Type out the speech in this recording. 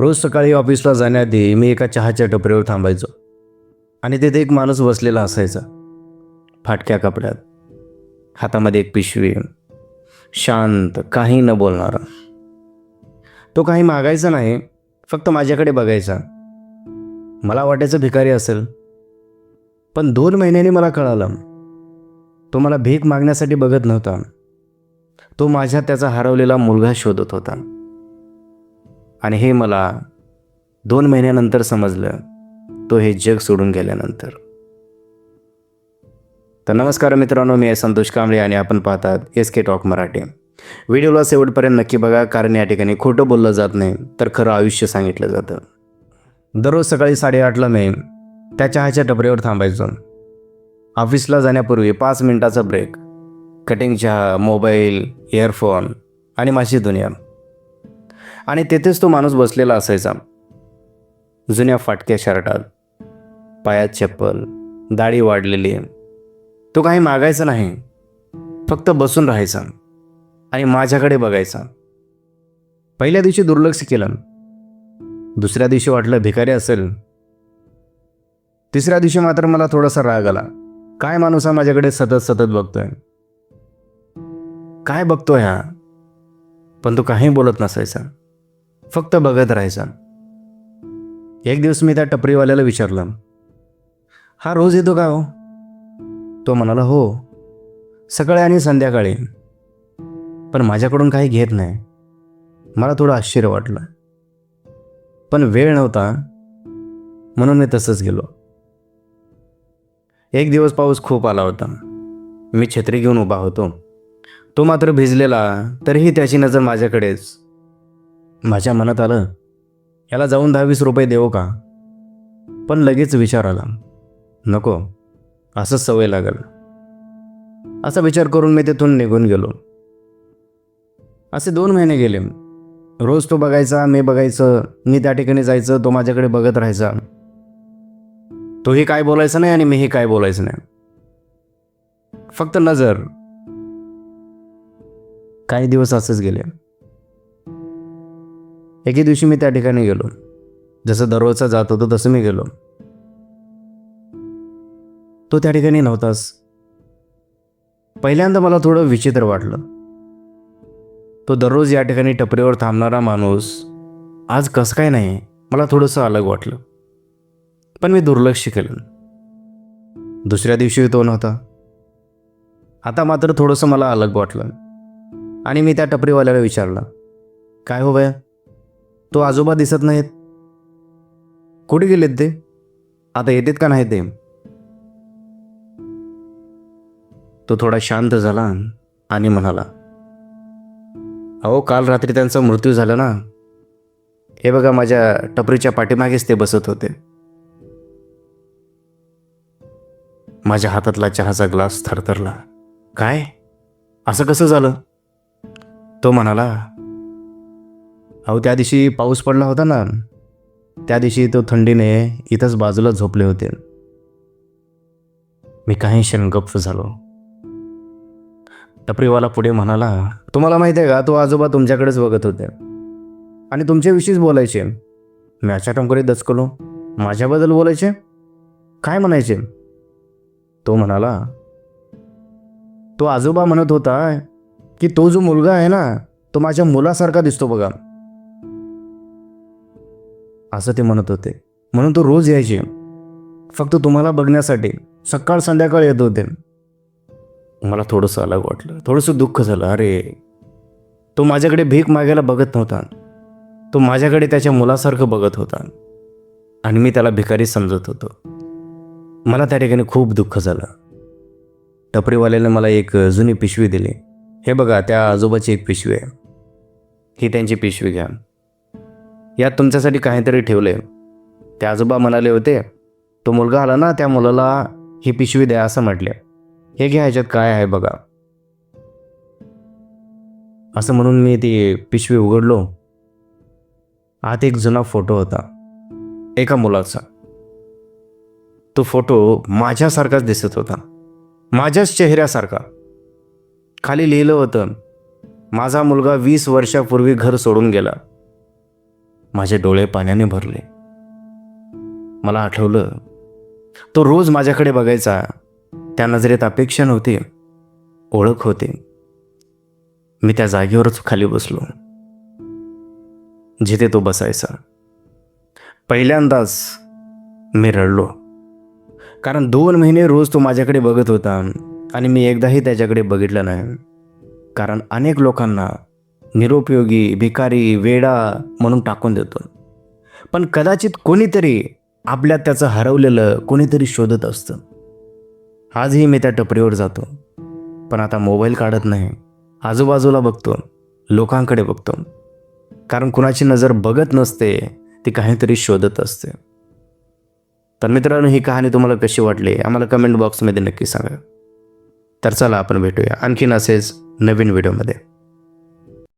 रोज सकाळी ऑफिसला जाण्याआधी मी एका चहाच्या टपरीवर थांबायचो. आणि तिथे एक माणूस बसलेला असायचा. फाटक्या कपड्यात. हातामध्ये एक पिशवी. शांत काही न बोलणारा. तो काही मागायचा नाही फक्त माझ्याकडे बघायचा. मला वाटायचं भिकारी असेल. पण दोन महिन्यांनी मला कळालं. तो मला भीक मागण्यासाठी बघत नव्हता. तो माझ्या त्याचा हरवलेला मुलगा शोधत होता. आणि हे मला दोन महिन्यानंतर समजलं तो हे जग सोडून गेल्यानंतर. तर नमस्कार मित्रांनो मी आहे संतोष कांबळे आणि आपण पाहतात एस के टॉक मराठी. व्हिडिओला शेवटपर्यंत नक्की बघा कारण या ठिकाणी खोटं बोललं जात नाही तर खरं आयुष्य सांगितलं जातं. दररोज सकाळी साडेआठला मी त्या चहाच्या टपरीवर थांबायचो. ऑफिसला जाण्यापूर्वी पाच मिनिटाचा ब्रेक कटिंग चहा मोबाईल इयरफोन आणि माझी दुनिया. आणि तेथेच तो माणूस बसलेला असायचा. जुन्या फाटक्या शर्टात पायात चप्पल दाढी वाढलेली. तो काही मागायचा नाही फक्त बसून राहायचा आणि माझ्याकडे बघायचा. पहिल्या दिवशी दुर्लक्ष केलं. दुसऱ्या दिवशी वाटलं भिकारी असेल. तिसऱ्या दिवशी मात्र मला थोडासा राग आला. काय माणूस हा माझ्याकडे सतत सतत बघतोय? काय बघतोय हा? पण तो काही बोलत नसायचा. फक्त बघत राहायचा. एक दिवस मी त्या टपरीवाल्याला विचारलं हा रोज येतो का हो? तो म्हणाला हो सकाळी आणि संध्याकाळी. पण माझ्याकडून काही घेत नाही. मला थोडं आश्चर्य वाटलं. पण वेळ नव्हता म्हणून मी तसंच गेलो. एक दिवस पाऊस खूप आला होता. मी छत्री घेऊन उभा होतो. तो मात्र भिजलेला तरीही त्याची नजर माझ्याकडेच. माझ्या मनात आलं याला जाऊन दहा वीस रुपये देऊ का? पण लगेच विचार आला नको असंच सवय लागल. असा विचार करून मी तिथून निघून गेलो. असे दोन महिने गेले. रोज तो बघायचा मी बघायचं मी त्या ठिकाणी जायचं तो माझ्याकडे बघत राहायचा. तोही काय बोलायचा नाही आणि मीही काय बोलायचं नाही. फक्त नजर. काही दिवस असंच गेले. एके दिवशी मी त्या ठिकाणी गेलो. जसं दररोजचा जात होतो तसं मी गेलो. तो त्या ठिकाणी नव्हताच. पहिल्यांदा मला थोडं विचित्र वाटलं. तो दररोज या ठिकाणी टपरीवर थांबणारा माणूस आज कसं काय नाही मला थोडंसं अलग वाटलं. पण मी दुर्लक्ष केलं. दुसऱ्या दिवशी तो नव्हता. आता मात्र थोडंसं मला अलग वाटलं. आणि मी त्या टपरीवाल्याला विचारलं काय हो बया तो आजोबा दिसत नाहीत. कुठे गेलेत ते? आता येतात का नाही ते? तो थोडा शांत झाला आणि म्हणाला अहो काल रात्री त्यांचा मृत्यू झाला ना? हे बघा माझ्या टपरीच्या पाठीमागेच ते बसत होते. माझ्या हातातला चहाचा ग्लास थरथरला. काय? असं कसं झालं? तो म्हणाला अहो त्या दिवशी पाऊस पडला होता ना त्या दिवशी तो थंडीने इथंच बाजूला झोपले होते. मी काही क्षण गप्प झालो. टपरीवाला पुढे म्हणाला तुम्हाला माहिती आहे का तो आजोबा तुमच्याकडेच बघत होते. आणि तुमच्याविषयीच बोलायचे. मी अचाटमकडे दचकलो. माझ्याबद्दल बोलायचे? काय म्हणायचे? तो म्हणाला तो आजोबा म्हणत होता की तो जो मुलगा आहे ना तो माझ्या मुलासारखा दिसतो बघा. असं ते म्हणत होते. म्हणून तो रोज यायचे. फक्त तुम्हाला बघण्यासाठी सकाळ संध्याकाळ येत होते. मला थोडंसं अलग वाटलं. थोडंसं दुःख झालं. अरे तो माझ्याकडे भीक मागायला बघत नव्हता. तो माझ्याकडे त्याच्या मुलासारखं बघत होता. आणि मी त्याला भिकारी समजत होतो. मला त्या ठिकाणी खूप दुःख झालं. टपरीवाल्याने मला एक जुनी पिशवी दिली. हे बघा त्या आजोबाची एक पिशवी आहे. ही त्यांची पिशवी घ्या. यात तुमच्यासाठी काहीतरी ठेवले ते आजोबा म्हणाले होते तो मुलगा आला ना त्या मुलाला ही पिशवी द्या असं म्हटले. हे घ्या ह्याच्यात काय आहे बघा. असं म्हणून मी ती पिशवी उघडलो. आत एक जुना फोटो होता एका मुलाचा. तो फोटो माझ्यासारखाच दिसत होता माझ्याच चेहऱ्यासारखा. खाली लिहिलं होतं माझा मुलगा वीस वर्षापूर्वी घर सोडून गेला. माझे डोळे पाण्याने भरले. मला आठवलं तो रोज माझ्याकडे बघायचा. त्या नजरेत अपेक्षा नव्हती ओळख होते. मी त्या जागेवरच खाली बसलो जिथे तो बसायचा. पहिल्यांदाच मी रडलो कारण दोन महिने रोज तो माझ्याकडे बघत होता आणि मी एकदाही त्याच्याकडे बघितलं नाही कारण अनेक लोकांना निरुपयोगी भिकारी वेडा म्हणून टाकून देतो. पण कदाचित कोणीतरी आपल्यात त्याचं हरवलेलं कोणीतरी शोधत असतं. आजही मी त्या टपरीवर जातो. पण आता मोबाईल काढत नाही. आजूबाजूला बघतो. लोकांकडे बघतो. कारण कुणाची नजर बघत नसते ती काहीतरी शोधत असते. तर मित्रांनो ही कहाणी तुम्हाला कशी वाटली? आम्हाला कमेंट बॉक्समध्ये नक्की सांगा. तर चला आपण भेटूया. आणखीन असेच नवीन व्हिडिओमध्ये